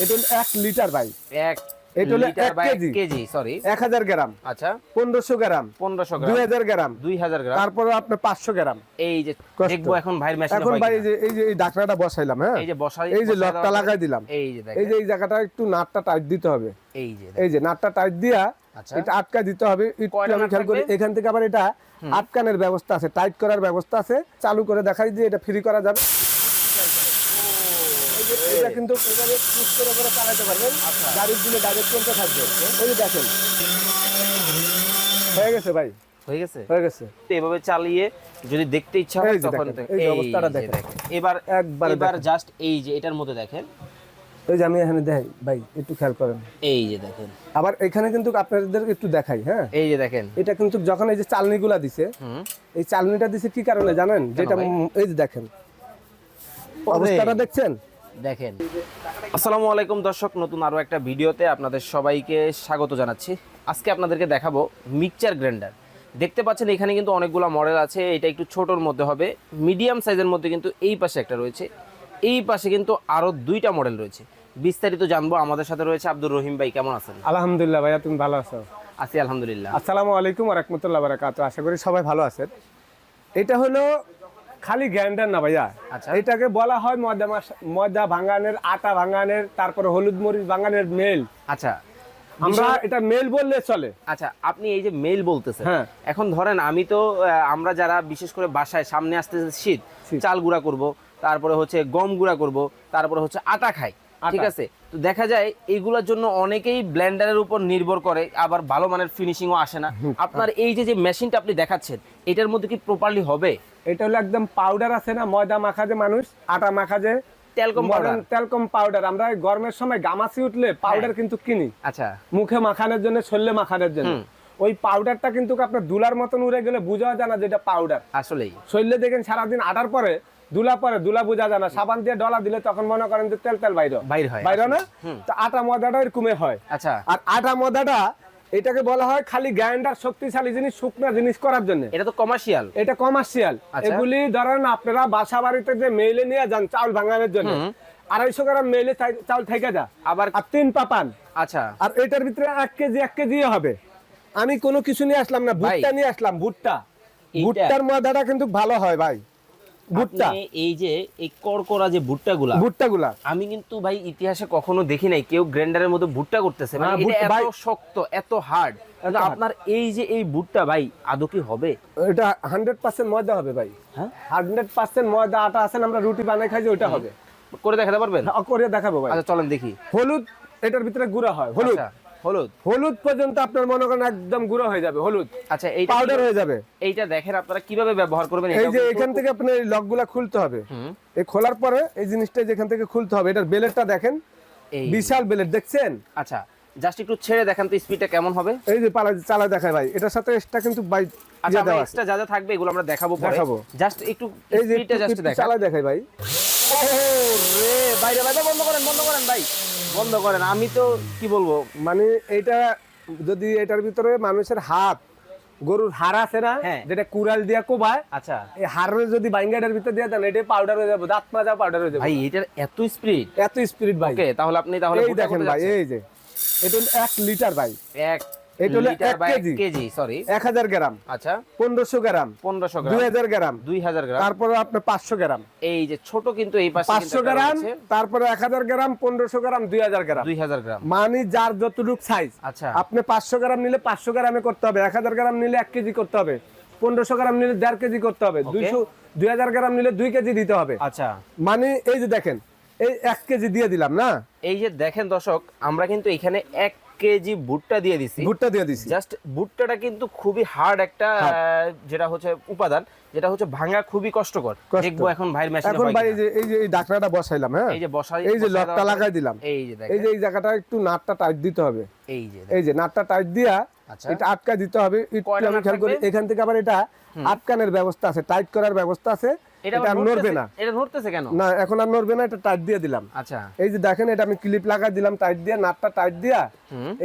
এটা হলো এক লিটার ভাই। এক এটা হলো এক কেজি। কেজি সরি এক হাজার গ্রাম। আচ্ছা। পনেরোশো গ্রাম। পনেরোশো দুই হাজার গ্রাম। দুই হাজার গ্রাম। তারপরে আপনার পাঁচশো গ্রাম। এই যে দেখব এখন ভাইয়ের মেশিন এখন ভাই এই যে এই যে এই ডাকনাটা বসাইলাম হ্যাঁ? এই যে বসাই এই যে লকটা লাগাই দিলাম। এই যে এই যে এই জায়গাটা একটু নাটটা টাইট দিতে হবে। এই যে এই যে নাটটা টাইট দিয়া আচ্ছা। এটা আটকা দিতে হবে। আমি খেয়াল করি এখান থেকে আবার এটা আটকানের ব্যবস্থা আছে টাইট করার ব্যবস্থা আছে। চালু করে দেখাই দিয়ে এটা ফ্রি করা যাবে। যে এটা কিন্তু এভাবে পুশ করে করে চালাতে পারবেন আচ্ছা। গাড়ির দিলে ডাইরেক্ট চলতে থাকবে। ওই যে দেখেন। হয়ে গেছে ভাই। হয়ে গেছে? হয়ে গেছে। এভাবে চালিয়ে যদি দেখতে ইচ্ছা হয় এই যে তখন দেখেন, এই অবস্থাটা দেখেন। দেখেন। এবার একবারে এবার জাস্ট এই যে এটার মধ্যে দেখেন। এই যে আমি এখানে দেখাই। ভাই একটু খেয়াল করেন। এই যে দেখেন। আবার এখানে কিন্তু আপনাদের একটু দেখাই হ্যাঁ? এই যে দেখেন। এটা কিন্তু যখন এই যে চালনিগুলা দিছে এই চালনিটা দিছে কি কারণে জানেন? যেটা? এই যে দেখেন। অবস্থাটা দেখছেন? দেখেন। আসসালামু আলাইকুম দর্শক নতুন আরও একটা ভিডিওতে আপনাদের সবাইকে স্বাগত জানাচ্ছি। আজকে আপনাদেরকে দেখাবো মিক্সচার গ্রাইন্ডার। দেখতে পাচ্ছেন এখানে কিন্তু অনেকগুলো মডেল আছে এটা একটু ছোটোর মধ্যে হবে। মিডিয়াম সাইজের মধ্যে কিন্তু এই পাশে একটা রয়েছে। এই পাশে কিন্তু আরও দুইটা মডেল রয়েছে। বিস্তারিত জানব আমাদের সাথে রয়েছে আব্দুর রহিম ভাই কেমন আছেন? আলহামদুলিল্লাহ ভাইয়া তুমি ভালো আছো? আছি আলহামদুলিল্লাহ। আসসালামু আলাইকুম রহমতুল্লাহ বারাকাত আশা করি সবাই ভালো আছেন। এটা হলো খালি গ্যান্ডার না ভাইয়া আচ্ছা। এটাকে বলা হয় ময়দা ময়দা ভাঙানের আটা ভাঙানের তারপরে হলুদ মরিচ ভাঙানের মেল আচ্ছা আমরা এটা মেল বললে চলে আচ্ছা আপনি এই যে মেল বলতেছেন হ্যাঁ। এখন ধরেন আমি তো আমরা যারা বিশেষ করে বাসায় সামনে আসতেছে শীত। চাল গুঁড়া করব তারপরে হচ্ছে গম গুঁড়া করব তারপরে হচ্ছে আটা খাই। ঠিক আছে? তো দেখা যায় এইগুলোর জন্য অনেকেই ব্লেন্ডারের উপর নির্ভর করে আবার ভালো মানের ফিনিশিংও আসে না। আপনার এই যে যে মেশিনটা আপনি দেখাচ্ছেন এটার মধ্যে কি প্রপারলি হবে? এটা হলো একদম পাউডার আছে না ময়দা মাখা যে মানুষ আটা মাখা যে তেলকম পাউডার তেলকম পাউডার আমরা গরমের সময় গামাসি উঠলে পাউডার কিন্তু কিনি। আচ্ছা। মুখে মাখানোর জন্য শরীরে মাখানোর জন্য। ওই পাউডারটা কিন্তু আপনার দুলার মতন উড়ে গেলে বোঝা যায় না যে এটা পাউডার আসলেই। শরীরে দেখেন সারাদিন আটার পরে দুলা পরে দুলা বোঝা যায় না। সাবান দিয়ে ডলা দিলে তখন মনে করেন যে তেল তেল বাইর বাইর হয় বাইর না? তো আটা ময়দাটা এরকমই হয়। আচ্ছা। আর আটা ময়দাটা এটাকে বলা হয় খালি গ্রাইন্ডার শক্তিশালী জিনিস শুকনা জিনিস করার জন্য। এটা তো কমার্শিয়াল এটা কমার্শিয়াল আচ্ছা। এগুলি ধরেন আপনারা বাসা বাড়িতে যে মেইলে নিয়ে যান চাউল ভাঙানোর জন্য আড়াইশো গ্রাম মেইলে চাউল থেকে যা। আবার তিন পাপান। আচ্ছা। আর এটার ভিতরে এক কেজি এক কেজি হবে। আমি কোনো কিছু নিয়ে আসলাম না ভুট্টা নিয়ে আসলাম ভুট্টা। ভুট্টার ময়দাটা কিন্তু ভালো হয় ভাই। ভুট্টা। এই যে এই করকরা যে ভুট্টাগুলা ভুট্টাগুলা। আমি কিন্তু ভাই ইতিহাসে কখনো দেখি নাই কেউ গ্রাইন্ডারের মধ্যে ভুট্টা করতেছে। মানে এটা এত শক্ত এত হার্ড আপনার এই যে এই ভুট্টা ভাই আদৌ কি হবে? এটা হান্ড্রেড পার্সেন্ট ময়দা হবে ভাই। হ্যাঁ? হান্ড্রেড পার্সেন্ট ময়দা আটা আছে না, আমরা রুটি বানাই খাই যে ওটা হবে। করে দেখাতে পারবেন? হ্যাঁ, করে দেখাবো ভাই। আচ্ছা চলেন দেখি। হলুদ এটার ভিতরে গুঁড়া হয় হলুদ। আচ্ছা, হলুদ? হলুদ পর্যন্ত আপনার মনে করেন একদম গুঁড়ো হয়ে যাবে হলুদ। আচ্ছা এইটা পাউডার হয়ে যাবে। এইটা দেখেন আপনারা কীভাবে ব্যবহার করবেন এই যে এখান থেকে আপনার লকগুলা খুলতে হবে। এই খোলার পরে এই জিনিসটা যেখান থেকে খুলতে হবে এটার বেলেটটা দেখেন। এই। বিশাল বেলেট দেখছেন? আচ্ছা জাস্ট একটু ছেড়ে দেখান তো স্পিডটা কেমন হবে। এই যে পালা চালা দেখায় ভাই এটার সাথে এক্সট্রা কিন্তু বাই আচ্ছা ইয়ে। এক্সট্রা যা যা থাকবে এগুলো আমরা দেখাবো পরে। দেখাবো। জাস্ট একটু এই স্পিডটা জাস্ট দেখান। চালা দেখাই ভাই। ও রে বাইরে বাইরে বন্ধ করেন বন্ধ করেন ভাই। বন্ধ করেন আমি তো কি বলব? মানে এটা যদি এটার ভিতরে মানুষের হাত গরুর হাড় আছে না হ্যাঁ। যেটা কুড়াল দিয়া কোবায় আচ্ছা। এই হাড়ের যদি বাইঙ্গাটার ভিতরে দিয়ে দেন এটা পাউডার হয়ে যাবে দাঁত মাজা পাউডার হয়ে যাবে। ভাই এটার এত স্পিরিট এত স্পিরিট ভাই। ওকে তাহলে আপনি তাহলে দেখেন ভাই এই যে এটা এক লিটার ভাই। এক এটা হলো কেজি। সরি গ্রাম। আচ্ছা। গ্রাম। গ্রাম। গ্রাম। গ্রাম। তারপরে গ্রাম। এই যে ছোট কিন্তু এই পাশে গ্রাম তারপরে গ্রাম গ্রাম গ্রাম। গ্রাম। মানে যার যতটুক সাইজ আচ্ছা। আপনি পাঁচশো গ্রাম নিলে পাঁচশো গ্রামে করতে হবে। এক হাজার গ্রাম নিলে এক কেজি করতে হবে। পনেরোশো গ্রাম নিলে দেড় কেজি করতে হবে। দুইশো দুই হাজার গ্রাম নিলে দুই কেজি দিতে হবে। আচ্ছা। মানে এই যে দেখেন এই এক কেজি দিয়ে দিলাম না? এই যে দেখেন দর্শক আমরা কিন্তু এখানে এক কেজি ভুট্টা দিয়ে দিছি। ভুট্টা দিয়ে দিছি। জাস্ট ভুট্টাটা কিন্তু খুবই হার্ড একটা যেটা হচ্ছে উপাদান যেটা হচ্ছে ভাঙা খুবই কষ্টকর। দেখব এখন ভাইয়ের মেশিনে এখন ভাই এই যে এই যে এই ডাকনাটা বসাইলাম হ্যাঁ? এই যে বসাই এই যে লকটা লাগাই দিলাম। এই যে দেখেন। এই যে এই জায়গাটা একটু নাটটা টাইট দিতে হবে। এই যে এই যে নাটটা টাইট দিয়া আচ্ছা। এটা আটকা দিতে হবে। একটু আমি খেয়াল করি এখান থেকে আবার এটা আটকানের ব্যবস্থা আছে টাইট করার ব্যবস্থা আছে। এটা এটা আবার আর নড়বে না। এটা নড়তেছে কেন? না এখন আর নড়বে না এটা টাইট দিয়ে দিলাম। আচ্ছা। এই যে দেখেন এটা আমি ক্লিপ লাগাই দিলাম টাইট দিয়ে নাটটা টাইট দিয়া।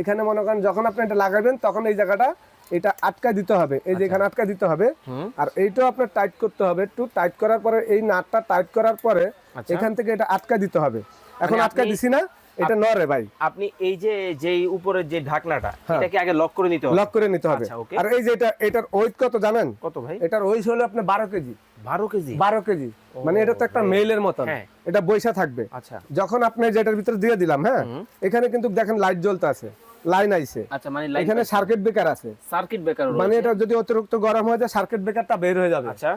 এখানে মনে করেন যখন আপনি এটা লাগাবেন তখন এই জায়গাটা এটা আটকা দিতে হবে। এই যে এখানে আটকা দিতে হবে। আচ্ছা। আর এইটাও আপনার টাইট করতে হবে একটু। টাইট করার পরে এই নাটটা টাইট করার পরে আচ্ছা। এখান থেকে এটা আটকা দিতে হবে। এখন মানে আটকা দিছি না। এটা নরে ভাই। আপনি এই যে যেই উপরের যে ঢাকনাটা হ্যাঁ। এটাকে আগে লক করে নিতে হবে। লক করে নিতে হবে। আচ্ছা, আর এই যে এটা এটার ওয়েট কত জানেন? কত ভাই? এটার ওয়েট হলো আপনার বারো কেজি। বারো কেজি? বারো কেজি। মানে এটা তো একটা মেইলের মতন। হ্যাঁ। এটা বৈশা থাকবে। আচ্ছা। যখন আপনি যেটার ভিতরে দিয়ে দিলাম হ্যাঁ এখানে কিন্তু দেখেন লাইট জ্বলতে আছে। লাইন আইছে। আচ্ছা মানে এখানে সার্কিট ব্রেকার আছে। সার্কিট ব্রেকার মানে এটা যদি অতিরিক্ত গরম হয়ে যায় সার্কিট ব্রেকারটা বের হয়ে যাবে। আচ্ছা।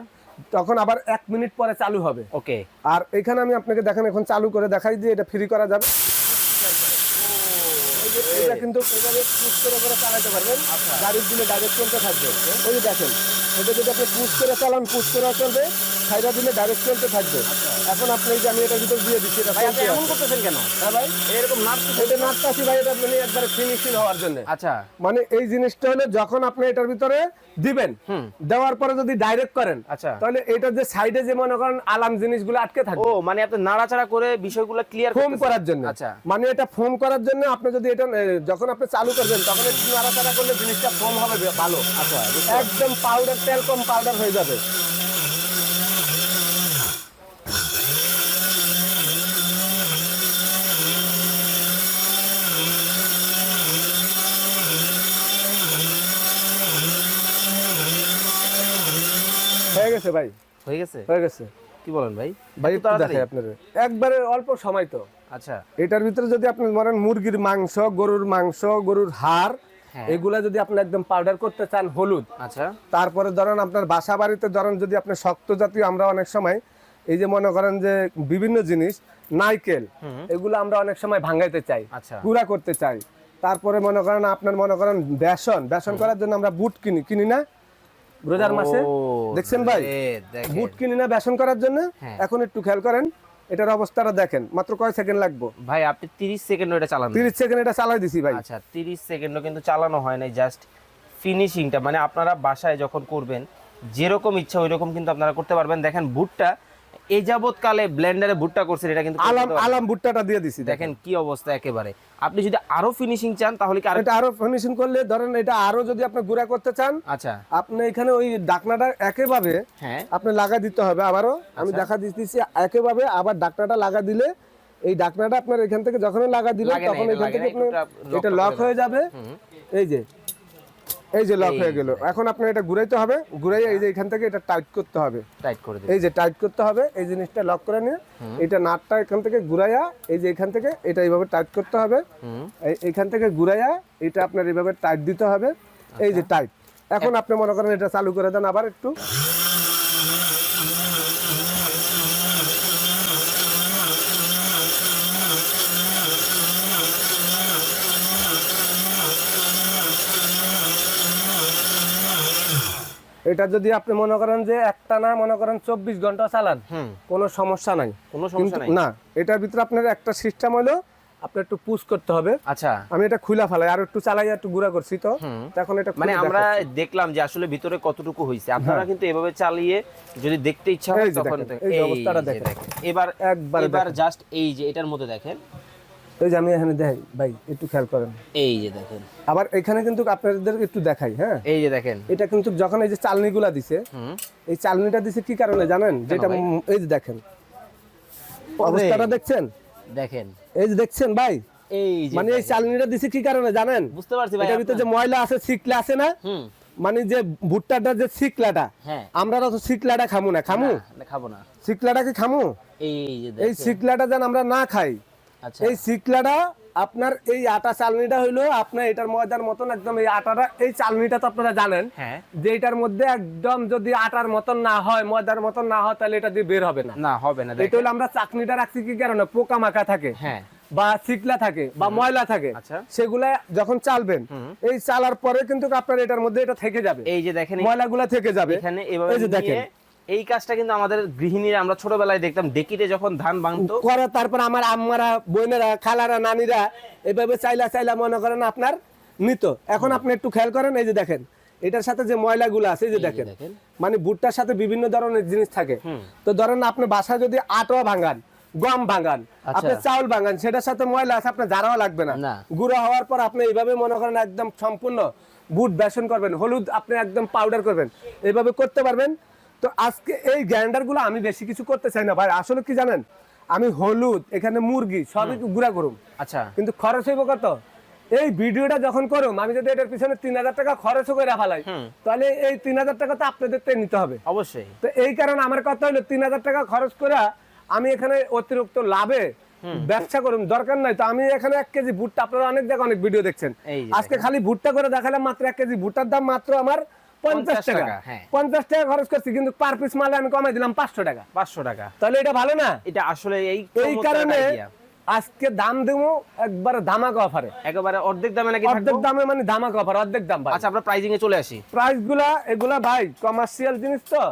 তখন আবার এক মিনিট পরে চালু হবে। ওকে আর এখানে আমি আপনাকে দেখেন এখন চালু করে দেখাই দিয়ে এটা ফ্রি করা যাবে। যে এটা কিন্তু এভাবে পুশ করে করে চালাতে পারবেন। গাড়ির দিলে ডাইরেক্ট চলতে থাকবে। ওই দেখেন এটা যদি আপনি পুশ করে চালান পুশ করে চলবে সাইডা দিলে ডাইরেক্ট চলতে থাকবে। এখন আপনি যে আমি এটার ভিতর দিয়ে দিচ্ছি এটা ভাই আপনি এমন করতেছেন কেন? হ্যাঁ ভাই। এরকম নার্স এটা নাটকাছি ভাই এটা মানে একবারে ফিনিশিং হওয়ার জন্য। আচ্ছা। মানে এই জিনিসটা হলো যখন আপনি এটার ভিতরে দিবেন। দেওয়ার পরে যদি ডাইরেক্ট করেন আচ্ছা। তাহলে এটার যে সাইডে যে মনে করেন আলাম জিনিসগুলো আটকে থাকবে। ও মানে আপনি নাড়াচাড়া করে বিষয়গুলো ক্লিয়ার ফোম করার জন্য। আচ্ছা। মানে এটা ফোম করার জন্য আপনি যদি এটা যখন আপনি চালু করবেন তখন একটু নাড়াচাড়া করলে জিনিসটা ফোম হবে ভালো। আচ্ছা একদম পাউডার তেল কম পাউডার হয়ে যাবে। হয়ে গেছে ভাই। হয়ে গেছে? হয়ে গেছে। কি বলেন ভাই? ভাই দেখাই আপনাদের একবারে অল্প সময় তো। আচ্ছা। এটার ভিতরে যদি আপনি ধরেন মুরগির মাংস গরুর মাংস গরুর হাড়। এগুলা যদি আপনি একদম পাউডার করতে চান হলুদ আচ্ছা। তারপরে ধরেন আপনার বাসা বাড়িতে ধরেন যদি আপনি শক্ত জাতীয় আমরা অনেক সময় এই যে মনে করেন যে বিভিন্ন জিনিস নাইকেল এগুলো আমরা অনেক সময় ভাঙাইতে চাই আচ্ছা। গুঁড়া করতে চাই। তারপরে মনে করেন আপনার মনে করেন বেসন বেসন করার জন্য আমরা বুট কিনি কিনি না? রোজার মাসে? দেখছেন ভাই? বুট কিনি না বেসন করার জন্য? হ্যাঁ। এখন একটু খেয়াল করেন এটার অবস্থাটা দেখেন। মাত্র কয় সেকেন্ড লাগবো? ভাই আপনি 30 সেকেন্ড এটা চালান তিরিশ সেকেন্ড এটা চালাই দিছি ভাই। আচ্ছা 30 সেকেন্ডও কিন্তু চালানো হয় নাই জাস্ট ফিনিশিংটা মানে আপনারা বাসায় যখন করবেন যেরকম ইচ্ছা ওইরকম কিন্তু আপনারা করতে পারবেন। দেখেন ভুট্টা এই যাবৎকালে ব্লেন্ডারে ভুট্টা করছেন এটা কিন্তু আলাম আলাম ভুট্টাটা দিয়ে দিছি দেখেন কি অবস্থা একেবারে। আপনি যদি আরও ফিনিশিং চান তাহলে কি আরও এটা আরও ফিনিশিং করলে ধরেন এটা আরও যদি আপনি গুঁড়া করতে চান আচ্ছা। আপনি এখানে ওই ডাকনাটা একেভাবে হ্যাঁ। আপনি লাগা দিতে হবে আবারও। আমি আচ্ছা। দেখা দিতেছি একেভাবে আবার ডাকনাটা লাগা দিলে এই ডাকনাটা আপনার এখান থেকে যখন লাগা দিলেন তখন এখান থেকে আপনার এটা লক হয়ে যাবে। এই যে এই যে লক হয়ে গেল। এখন আপনার এটা ঘুরাইতে হবে ঘুরাই এই যে এখান থেকে এটা টাইট করতে হবে। টাইট করে এই যে টাইট করতে হবে এই জিনিসটা লক করে নিয়ে এটা নাটটা এখান থেকে ঘুরাইয়া এই যে এখান থেকে এটা এইভাবে টাইট করতে হবে। এখান থেকে ঘুরাইয়া এটা আপনার এইভাবে টাইট দিতে হবে। এই যে টাইট এখন আপনি মনে করেন এটা চালু করে দেন আবার একটু। এটা যদি আপনি মনে করেন যে একটা না মনে করেন চব্বিশ ঘণ্টা চালান কোনো সমস্যা নাই। কোনো সমস্যা নাই। না এটার ভিতরে আপনার একটা সিস্টেম হলো আপনার একটু পুশ করতে হবে। আচ্ছা। আমি এটা খুলা ফেলাই আর একটু চালাই একটু গুঁড়া করছি তো। তখন এটা মানে আমরা দেখলাম যে আসলে ভিতরে কতটুকু হয়েছে আপনারা কিন্তু এভাবে চালিয়ে যদি দেখতে ইচ্ছা হয় হ্যাঁ। তখন এই অবস্থাটা। দেখেন। এবার একবারে এবার জাস্ট এই যে এটার মধ্যে দেখেন। এই যে আমি এখানে দেখাই ভাই একটু খেয়াল করেন। এই যে দেখেন। আবার এখানে কিন্তু আপনাদের একটু দেখাই হ্যাঁ? এই যে দেখেন। এটা কিন্তু যখন এই যে চালনিগুলা দিছে এই চালনিটা দিছে কি কারণে জানেন? যেটা এই যে দেখেন। অবস্থাটা দেখছেন? দেখেন। এই যে দেখছেন ভাই? এই মানে এই চালনিটা দিছে কি কারণে জানেন? বুঝতে পারছি ভাই এটার ভিতরে যে ময়লা আছে সিকলা আছে না? মানে যে ভুট্টাটা যে সিকলাটা হ্যাঁ। আমরা তো সিকলাটা খামু না খামু? না, খাব না। সিকলাটাকে খামু? এই যে এই সিকলাটা যেন আমরা না খাই এই সিকলাটা আপনার এই আটা চালনিটা হইল আপনার এটার ময়দার মতন একদম এই আটাটা এই চালনিটা তো আপনারা জানেন হ্যাঁ। যে এটার মধ্যে একদম যদি আটার মতন না হয় ময়দার মতন না হয় তাহলে এটা দিয়ে বের হবে না। না হবে না এটা হলো আমরা চাকনিটা রাখছি কি কারণে? পোকা মাখা থাকে হ্যাঁ। বা চিকলা থাকে বা ময়লা থাকে আচ্ছা। সেগুলা যখন চালবেন এই চালার পরে কিন্তু আপনার এটার মধ্যে এটা থেকে যাবে। এই যে দেখেন ময়লাগুলা থেকে যাবে। এখানে এভাবে এই যে দেখেন। এই কাজটা কিন্তু আমাদের গৃহিণীরা আমরা ছোটবেলায় দেখতাম। ডেকিতে যখন ধান ভাঙতো। করে তারপর আমার আম্মারা বোনেরা খালারা নানিরা এভাবে চাইলা চাইলা মনে করেন আপনার নিত। এখন আপনি একটু খেয়াল করেন এই যে দেখেন এটার সাথে যে ময়লাগুলো আছে যে দেখেন। মানে ভুট্টার সাথে বিভিন্ন ধরনের জিনিস থাকে। তো ধরেন আপনি বাসায় যদি আটোয়া ভাঙান গম ভাঙান আচ্ছা। আপনি চাউল ভাঙান সেটার সাথে ময়লা আছে আপনার জারাও লাগবে না। না। গুঁড়ো হওয়ার পর আপনি এইভাবে মনে করেন একদম সম্পূর্ণ বুট বেসন করবেন হলুদ আপনি একদম পাউডার করবেন। এইভাবে করতে পারবেন তো আজকে এই গ্রাইন্ডারগুলো আমি বেশি কিছু করতে চাই না ভাই। আসলে কি জানেন? আমি হলুদ এখানে মুরগি সবই গুঁড়া করুম আচ্ছা। কিন্তু খরচ হইব কত? এই ভিডিওটা যখন করুম আমি যদি এটার পিছনে তিন হাজার টাকা খরচ করে ফেলাই তাহলে এই তিন হাজার টাকা তো আপনাদের নিতে হবে। অবশ্যই। তো এই কারণে আমার কথা হলো তিন হাজার টাকা খরচ করে আমি এখানে অতিরিক্ত লাভে ব্যবসা করুন দরকার নাই। তো আমি এখানে এক কেজি ভুট্টা আপনারা অনেক জায়গায় অনেক ভিডিও দেখছেন। আজকে খালি ভুট্টা করে দেখালাম মাত্র এক কেজি ভুট্টার দাম মাত্র আমার পঞ্চাশ টাকা, হ্যাঁ। পঞ্চাশ টাকা খরচ করছি কিন্তু পার পিস মালে আমি কমাই দিলাম পাঁচশো টাকা। পাঁচশো টাকা। তাহলে এটা ভালো না? এটা আসলে এই এই কারণে আজকে দাম দেবো একবার ধামাকা অফারে একেবারে অর্ধেক দামে নাকি অর্ধেক দামে মানে ধামাকা অফার অর্ধেক দাম আচ্ছা আমরা প্রাইজিং এ চলে আসি। প্রাইসগুলা এগুলা ভাই কমার্শিয়াল জিনিস তো।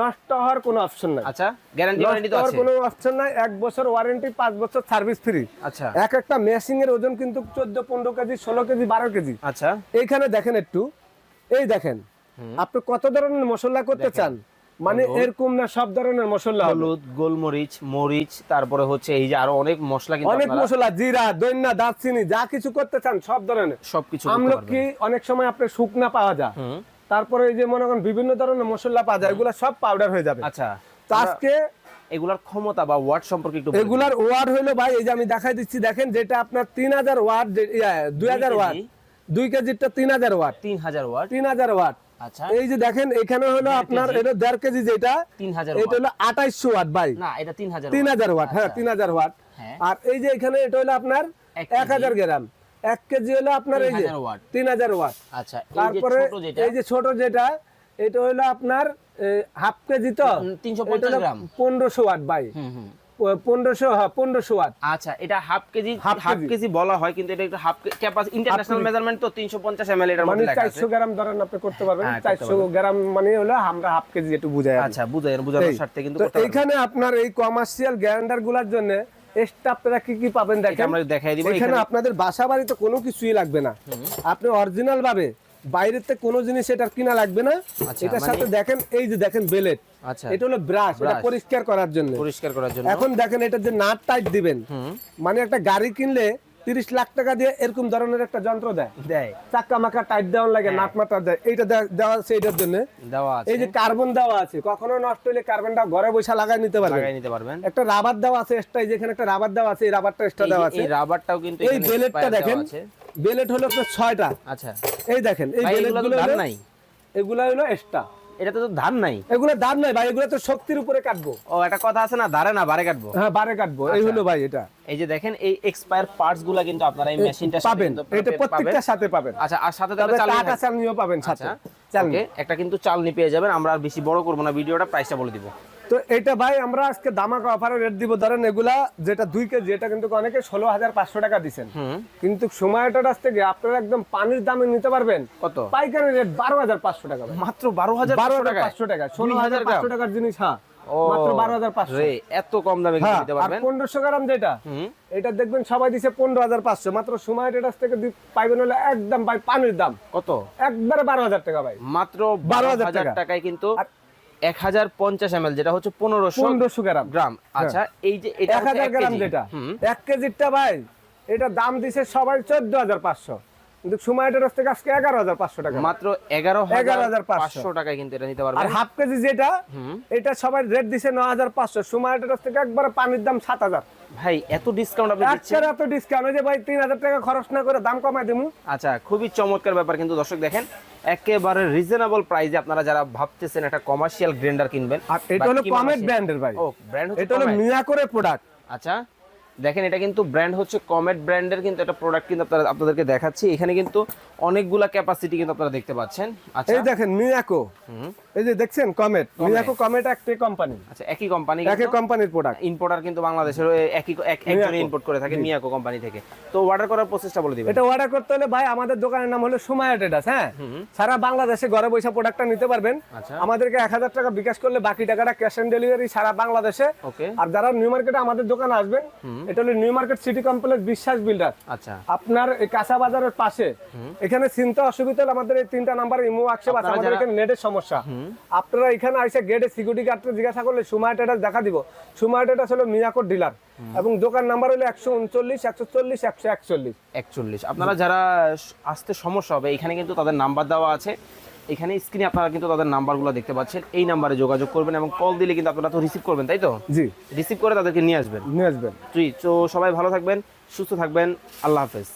নষ্ট হওয়ার কোনো অপশন নাই। আচ্ছা গ্যারান্টি ওয়ারেন্টি নষ্ট তো হওয়ার আছে। কোনো অপশন নাই। এক বছর ওয়ারেন্টি পাঁচ বছর সার্ভিস ফ্রি আচ্ছা। এক একটা মেশিং এর ওজন কিন্তু চোদ্দ পনেরো কেজি ষোলো কেজি বারো কেজি। আচ্ছা। এইখানে দেখেন একটু। এই দেখেন আপনি কত ধরনের মশলা করতে চান? মানে এরকম না সব ধরনের মশলা হলুদ গোলমরিচ মরিচ তারপরে হচ্ছে এই যে আরও অনেক মশলা কিন্তু অনেক মশলা জিরা দৈন্যা দারচিনি যা কিছু করতে চান সব ধরনের। সবকিছু আমলকি অনেক সময় আপনার শুকনা পাওয়া যায়। তারপরে এই যে মনে করেন বিভিন্ন ধরনের মশলা পাওয়া যায় এগুলো সব পাউডার হয়ে যাবে। আচ্ছা তো আজকে এগুলার ক্ষমতা বা ওয়াট সম্পর্কে একটু। এগুলার ওয়াট হইল ভাই এই যে আমি দেখাই দিচ্ছি দেখেন যেটা আপনার তিন হাজার ওয়াট দুই হাজার কেজি? ওয়াট দুই কেজিটা তিন হাজার ওয়াট তিন হাজার ওয়াট তিন হাজার ওয়াট আচ্ছা। এই যে দেখেন এখানে হলো আপনার এটা দেড় কেজি যেটা এটা হলো আঠাইশশো ওয়াট ভাই। না এটা তিন হাজার তিন হাজার ওয়াট হ্যাঁ আচ্ছা। তিন হাজার ওয়াট। হ্যাঁ। আর এই যে এখানে এটা হলো আপনার এক হাজার গ্রাম। এক কেজি হলো আপনার এই যে তিন হাজার ওয়াট। আচ্ছা তারপরে এই যে ছোট যেটা এটা হলো আপনার হাফ কেজি তো। 350 পনেরোশো ওয়াট ভাই। হুম হুম পনেরোশো হ্যাঁ পনেরোশো ওয়াট। আচ্ছা এটা half KG half KG. KG বলা হয় কিন্তু এটা একটু হাফ ক্যাপাসিটি ইন্টারন্যাশনাল মেজারমেন্ট তো 350 ml এর মানে মধ্যে লেখা আছে। চারশো গ্রাম ধরেন আপনি করতে পারবেন। হ্যাঁ, গ্রাম মানে হলো আমরা হাফ কেজি একটু বুঝাই আচ্ছা বুঝাই বুঝানোর স্বার্থে কিন্তু তো করতে পারবেন। এইখানে আপনার এই কমার্শিয়াল গ্যারান্ডারগুলার জন্য স্টাফরা কি কি পাবেন দেখেন। আমরা দেখাই দিব এখানে এখানে আপনাদের বাসা বাড়িতে কোনো কিছুই লাগবে না। আপনি অরিজিনাল ভাবে বাইরেতে কোনো জিনিস এটার কিনা লাগবে না। আচ্ছা, এটার মানে- সাথে দেখেন এই যে দেখেন বেলেট। আচ্ছা এটা হলো ব্রাশ এটা পরিষ্কার করার জন্য। পরিষ্কার করার জন্য। এখন দেখেন এটা যে নাট টাইট দিবেন মানে একটা গাড়ি কিনলে তিরিশ লাখ টাকা দিয়ে এরকম ধরনের একটা যন্ত্র দেয়। দেয়। চাক্কা মাকা টাইট দেওয়ার লাগে হ্যাঁ। নাট মাটা দেয়। এইটা দেওয়া আছে এটার জন্য। দেওয়া আছে। এই যে কার্বন দেওয়া আছে কখনো নষ্ট হলে কার্বনটা ঘরে বসে লাগাই নিতে পারবে লাগাই নিতে পারবেন। একটা রাবার দেওয়া আছে এক্সট্রা যেখানে একটা রাবার দেওয়া আছে এই রাবারটা এক্সট্রা দেওয়া আছে। এই রাবারটাও কিন্তু এই বেলেটটা দেখেন। বেলেট হলো আপনার ছয়টা। আচ্ছা। এই দেখেন এই ভাই, বেলেট এগুলো তো গুলো ধান হলো- নাই। এগুলা হলো এক্সট্রা এটাতে তো ধান নাই। এগুলো ধান নাই ভাই এগুলো তো শক্তির উপরে কাটবো। ও একটা কথা আছে না ধারে না বারে কাটবো? হ্যাঁ বারে কাটবো এই আচ্ছা। হলো ভাই এটা। এই যে দেখেন এই এক্সপায়ার পার্টসগুলা কিন্তু আপনারা এই মেশিনটা পাবেন। এটা প্রত্যেকটার সাথে পাবেন। আচ্ছা আর সাথে তাহলে চাল টাকা চালনিও পাবেন সাথে। আচ্ছা চালনি। একটা কিন্তু চালনি পেয়ে যাবেন আমরা আর বেশি বড় করব না ভিডিওটা প্রাইসটা বলে দিব। তো এটা ভাই আমরা আজকে দামাকা অফারে রেট দিব। ধরেন এগুলা যেটা দুই কেজি এটা কিন্তু অনেকে ষোলো হাজার পাঁচশো টাকা দিচ্ছেন কিন্তু সময়টার কাছ থেকে আপনারা একদম পানির দামে নিতে পারবেন। কত? পাইকারি রেট বারো হাজার পাঁচশো টাকা মাত্র বারো হাজার বারো হাজার টাকা পাঁচশো টাকা ষোলো হাজার পাঁচশো টাকার জিনিস হ্যাঁ। মাত্র বারো হাজার পাঁচশো। এত কম দামে হ্যাঁ দিতে পারবেন? পনেরোশো গ্রাম যেটা হুম। এটা দেখবেন সবাই দিছে পনেরো হাজার পাঁচশো। মাত্র সময় কাছ থেকে পাইবেন হলে একদম ভাই পানির দাম। কত? একবারে বারো হাজার টাকা ভাই। মাত্র বারো হাজার টাকা। টাকায় কিন্তু এক হাজার পঞ্চাশ এম যেটা হচ্ছে পনেরোশো পনেরোশো গ্রাম। গ্রাম। আচ্ছা এই যে এক হাজার গ্রাম যেটা। এক কেজিরটা ভাই এটা দাম দিছে সবাই চোদ্দ হাজার পাঁচশো। কিন্তু থেকে আজকে এগারো হাজার পাঁচশো টাকা। মাত্র এগারো হাজার পাঁচশো। টাকায় কিন্তু এটা নিতে আর হাফ কেজি যেটা এটা সবাই রেট দিছে ন হাজার পাঁচশো। থেকে একবারে পানির দাম সাত হাজার। ভাই এত ডিসকাউন্ট আপনি দিচ্ছেন? এত ডিসকাউন্ট যে ভাই তিন হাজার টাকা খরচ না করে দাম কমাই দিমু। আচ্ছা খুবই চমৎকার ব্যাপার কিন্তু দর্শক দেখেন একেবারে রিজনেবল প্রাইসে আপনারা যারা ভাবতেছেন একটা কমার্শিয়াল গ্রাইন্ডার কিনবেন আর এটা হলো কমেট ব্র্যান্ডের ভাই। ও ব্র্যান্ড এটা হলো Comet। মিয়া করে প্রোডাক্ট আচ্ছা। দেখেন এটা কিন্তু ব্র্যান্ড হচ্ছে কমেট ব্র্যান্ডের কিন্তু একটা প্রোডাক্ট কিন্তু আপনারা আপনাদেরকে দেখাচ্ছি। এখানে কিন্তু অনেকগুলা ক্যাপাসিটি কিন্তু আপনারা দেখতে পাচ্ছেন। আচ্ছা। এই দেখেন মিয়াকো এই যে দেখছেন কমেট মিয়াকো কমেট একটা কোম্পানি আচ্ছা একই কোম্পানি একই কোম্পানির প্রোডাক্ট ইম্পোর্টার কিন্তু বাংলাদেশের একই এক- একজনই ইম্পোর্ট করে থাকে মিয়াকো কোম্পানি থেকে। তো অর্ডার করার প্রসেসটা বলে দিবেন। এটা অর্ডার করতে হলে ভাই আমাদের দোকানের নাম হলো সুমায়া ট্রেডার্স হ্যাঁ? সারা বাংলাদেশে ঘরে বসে প্রোডাক্টটা নিতে পারবেন। আচ্ছা। আমাদেরকে এক হাজার টাকা বিকাশ করলে বাকি টাকাটা ক্যাশ অন ডেলিভারি সারা বাংলাদেশে। ওকে আর যারা নিউ মার্কেটে আমাদের দোকানে আসবেন এটা হলো New Market City Complex Biswas builder. আচ্ছা। আপনার এই কাঁচা বাজারের পাশে। এখানে চিন্তা অসুবিধা হলে আমাদের এই তিনটা নাম্বার ইমো আছে আপনারা আমাদের এখানে নেটের সমস্যা। আপনারা এখানে আইসে গেটে সিকিউরিটি গার্ডকে জিজ্ঞাসা করলে সুমায়া ট্রেডার্স দেখা দিব। সুমায়া ট্রেডার্স হলো মিয়াকোট ডিলার এবং দোকান নাম্বার হলো একশো উনচল্লিশ একশো চল্লিশ একশো একচল্লিশ। একচল্লিশ। আপনারা যারা আসতে সমস্যা হবে এখানে কিন্তু তাদের নাম্বার দেওয়া আছে। এখানে স্ক্রিনে আপনারা কিন্তু তাদের নাম্বারগুলো দেখতে পাচ্ছেন। এই নাম্বারে যোগাযোগ করবেন এবং কল দিলে কিন্তু আপনারা তো রিসিভ করবেন তাই তো? জি। রিসিভ করে তাদেরকে নিয়ে আসবেন। নিয়ে আসবেন। জি তো সবাই ভালো থাকবেন সুস্থ থাকবেন আল্লাহ হাফেজ।